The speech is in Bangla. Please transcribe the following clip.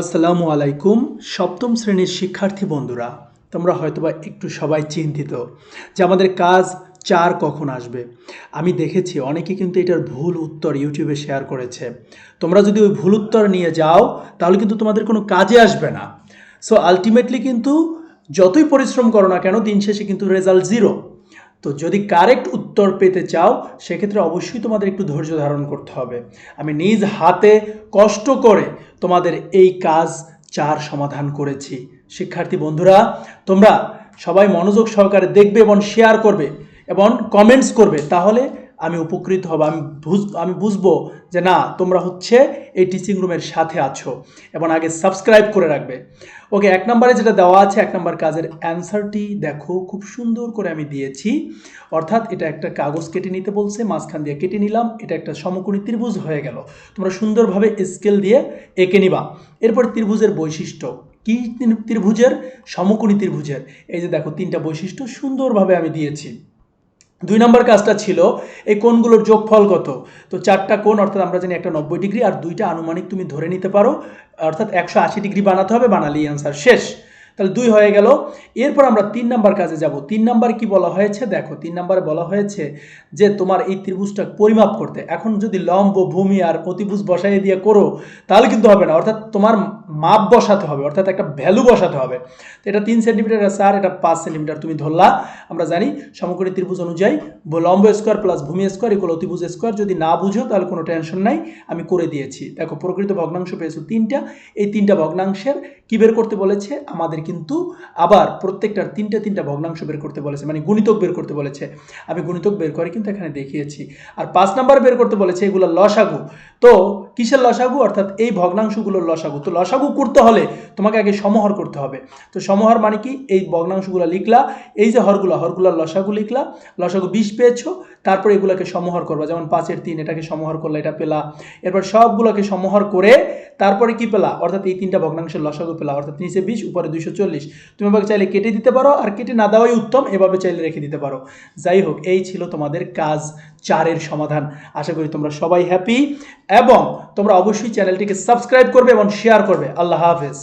আসসালামু আলাইকুম, সপ্তম শ্রেণির শিক্ষার্থী বন্ধুরা, তোমরা হয়তোবা একটু সবাই চিন্তিত যে আমাদের কাজ চার কখন আসবে। আমি দেখেছি অনেকে কিন্তু এটার ভুল উত্তর ইউটিউবে শেয়ার করেছে। তোমরা যদি ওই ভুল উত্তর নিয়ে যাও, তাহলে কিন্তু তোমাদের কোনো কাজে আসবে না। সো আলটিমেটলি কিন্তু যতই পরিশ্রম করো না কেন, দিন শেষে কিন্তু রেজাল্ট জিরো তো যদি কারেক্ট উত্তর পেতে চাও, সেক্ষেত্রে অবশ্যই তোমাদের একটু ধৈর্য ধারণ করতে হবে। আমি নিজ হাতে কষ্ট করে তোমাদের এই কাজ চার সমাধান করেছি। শিক্ষার্থী বন্ধুরা, তোমরা সবাই মনোযোগ সহকারে দেখবে এবং শেয়ার করবে এবং কমেন্টস করবে। তাহলে আমি উপকৃত হব, আমি বুঝ আমি বুঝব যে না, তোমরা হচ্ছে এই টিচিং রুমের সাথে আছো এবং আগে সাবস্ক্রাইব করে রাখবে। ওকে এক নম্বরে যেটা দেওয়া আছে, এক নম্বর কাজের অ্যান্সারটি দেখো, খুব সুন্দর করে আমি দিয়েছি। অর্থাৎ এটা একটা কাগজ কেটে নিতে বলছে, মাঝখান দিয়ে কেটে নিলাম, এটা একটা সমকোণী ত্রিভুজ হয়ে গেল। তোমরা সুন্দরভাবে স্কেল দিয়ে এঁকে নিবা। এরপর ত্রিভুজের বৈশিষ্ট্য। কি ত্রিভুজের? সমকোণী ত্রিভুজের। এই যে দেখো, তিনটা বৈশিষ্ট্য সুন্দরভাবে আমি দিয়েছি। দুই নম্বর কাজটা ছিল, এই কোণগুলোর যোগফল কত? তো চারটা কোণ, অর্থাৎ আমরা জানি একটা নব্বই ডিগ্রি, আর দুইটা আনুমানিক তুমি ধরে নিতে পারো, অর্থাৎ একশো আশি ডিগ্রি বানাতে হবে বানালি অ্যান্সার শেষ। তাহলে দুই হয়ে গেল। এরপর আমরা তিন নাম্বার কাজে যাব। তিন নাম্বার কি বলা হয়েছে? দেখো, তিন নাম্বার বলা হয়েছে যে, তোমার এই ত্রিভুজটা পরিমাপ করতে। এখন যদি লম্ব, ভূমি আর অতিভুজ বসাই দিয়ে করো, তাহলে কিন্তু হবে না। অর্থাৎ তোমার মাপ বসাতে হবে, অর্থাৎ একটা ভ্যালু বসাতে হবে। তো এটা তিন সেন্টিমিটার আছে এটা পাঁচ সেন্টিমিটার তুমি ধরলা। আমরা জানি সমকোণী ত্রিভুজ অনুযায়ী লম্ব স্কোয়ার প্লাস ভূমি স্কোয়ার ইকুয়াল অতিভুজ স্কোয়ার যদি না বুঝো, তাহলে কোনো টেনশন নাই, আমি করে দিয়েছি। দেখো, প্রকৃত ভগ্নাংশ পেয়েছ তিনটা। এই তিনটা ভগ্নাংশের কি বের করতে বলেছে? আমাদের কিন্তু আবার প্রত্যেকটার তিনটা তিনটা ভগ্নাংশ বের করতে বলেছে মানে গুণিতক বের করতে বলেছে। আমি গুণিতক বের করে কিন্তু এখানে দেখিয়েছি। আর পাঁচ নাম্বার বের করতে বলেছে, এগুলো লসাগু। তো কিসের লসাগু? অর্থাৎ এই ভগ্নাংশগুলোর লসাগু। তো লসাগু করতে হলে তোমাকে আগে সমহর করতে হবে। তো সমহর মানে কি? এই ভগ্নাংশগুলো লিখলা, এই যে হরগুলো, হরগুলোর লসাগু লিখলা। লসাগু বিষ পেয়েছ, তারপরে এগুলোকে সমহর করবা। যেমন পাঁচের তিন, এটাকে সমহর করলে, এটা পেলা। এরপর সবগুলোকে সমহর করে তারপরে কি পেলা? অর্থাৎ এই তিনটা ভগ্নাংশের লসাগু পেলা, অর্থাৎ নিচে বিশ, উপরে দুইশো চল্লিশ। তুমি এভাবে চাইলে কেটে দিতে পারো, আর কেটে না দেওয়াই উত্তম, এভাবে চাইলে রেখে দিতে পারো। যাই হোক, এই ছিল তোমাদের কাজ চারের সমাধান। আশা করি তোমরা সবাই হ্যাপি এবং তোমরা অবশ্যই চ্যানেলটিকে সাবস্ক্রাইব করবে এবং শেয়ার করবে। আল্লাহ হাফেজ।